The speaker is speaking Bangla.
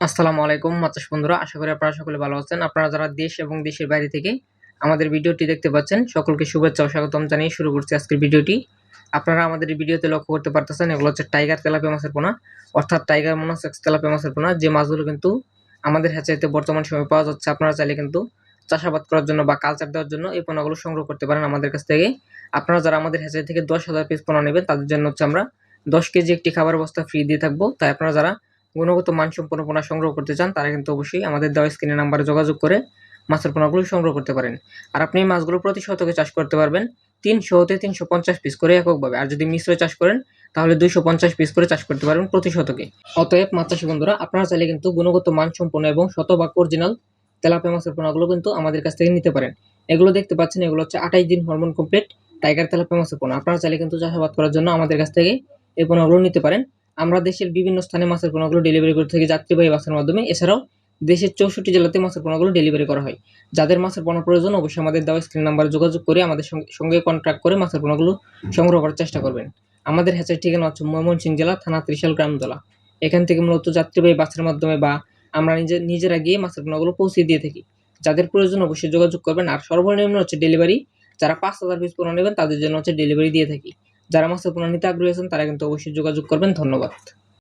আসসালামু আলাইকুম মাতাস বন্ধুরা। আশা করি আপনারা সকলে ভালো আছেন। আপনারা যারা দেশ এবং দেশের বাইরে থেকে আমাদের ভিডিওটি দেখতে পাচ্ছেন, সকলকে শুভেচ্ছা ও স্বাগতম জানিয়ে শুরু করছি আজকের ভিডিওটি। আপনারা আমাদের ভিডিওতে লক্ষ্য করতে পারতেছেন, এগুলো হচ্ছে টাইগার তেলাপিয়া মাছের পোনা, অর্থাৎ টাইগার মোনাসেক্স তেলাপিয়া মাছের পোনা। যে মাছগুলো কিন্তু আমাদের হ্যাচারিতে বর্তমান সময়ে পাওয়া যাচ্ছে, আপনারা চাইলে কিন্তু চাষাবাদ করার জন্য বা কালচার দেওয়ার জন্য এই পোনাগুলো সংগ্রহ করতে পারেন আমাদের কাছ থেকে। আপনারা যারা আমাদের হ্যাচারি থেকে দশ হাজার পিস পোনা নেবেন, তাদের জন্য হচ্ছে আমরা দশ কেজি একটি খাবার বস্তা ফ্রি দিয়ে থাকব। তাই আপনারা যারা গুণগত মানসম্পন্ন পোনা সংগ্রহ করতে চান, তারা কিন্তু অবশ্যই আমাদের দেওয়া স্ক্রিনে নাম্বারে যোগাযোগ করে মাছের পোনাগুলো সংগ্রহ করতে পারেন। আর আপনি এই মাছগুলো প্রতি শতকে চাষ করতে পারবেন তিনশো হতে তিনশো পঞ্চাশ পিস করে এককভাবে। আর যদি মিশ্র চাষ করেন, তাহলে দুইশো পঞ্চাশ পিস করে চাষ করতে পারবেন প্রতি শতকে। অতএব মাছ চাষী বন্ধুরা, আপনারা চাইলে কিন্তু গুণগত মানসম্পন্ন এবং শত শতভাগ অরিজিনাল তেলাপিয়া মাছের পোনাগুলো কিন্তু আমাদের কাছ থেকে নিতে পারেন। এগুলো দেখতে পাচ্ছেন, এগুলো হচ্ছে আঠাইশ দিন হরমোন কমপ্লিট টাইগার তেলাপিয়া মাছের পোনা। আপনারা চাইলে কিন্তু চাষাবাদ করার জন্য আমাদের কাছ থেকে এই পোনাগুলো নিতে পারেন। আমরা দেশের বিভিন্ন স্থানে মাছের পোনাগুলো ডেলিভারি করে থাকি যাত্রীবাহী বাসের মাধ্যমে। এছাড়াও দেশের চৌষট্টি জেলাতে মাছের পোনাগুলো ডেলিভারি করা হয়। যাদের মাছের পোনা প্রয়োজন, অবশ্যই আমাদের দেওয়া স্ক্রিন নাম্বারে যোগাযোগ করে আমাদের সঙ্গে- কন্ট্যাক্ট করে মাছের পোনাগুলো সংগ্রহ করার চেষ্টা করবেন। আমাদের হ্যাচের ঠিকানা হচ্ছে ময়মনসিংহ জেলা, থানা ত্রিশাল গ্রামতলা এখান থেকে মূলত যাত্রীবাহী বাসের মাধ্যমে বা আমরা নিজে, নিজেরা গিয়ে মাছের পোনাগুলো পৌঁছে দিয়ে থাকি। যাদের প্রয়োজন, অবশ্যই যোগাযোগ করবেন। আর সর্বনিম্ন হচ্ছে ডেলিভারি যারা পাঁচ হাজার পিস পোনা নেবেন, তাদের জন্য হচ্ছে ডেলিভারি দিয়ে থাকি। যারা মাছের পোনা নিতে আগ্রহী আছেন তারা কিন্তু অবশ্যই যোগাযোগ করবেন। ধন্যবাদ।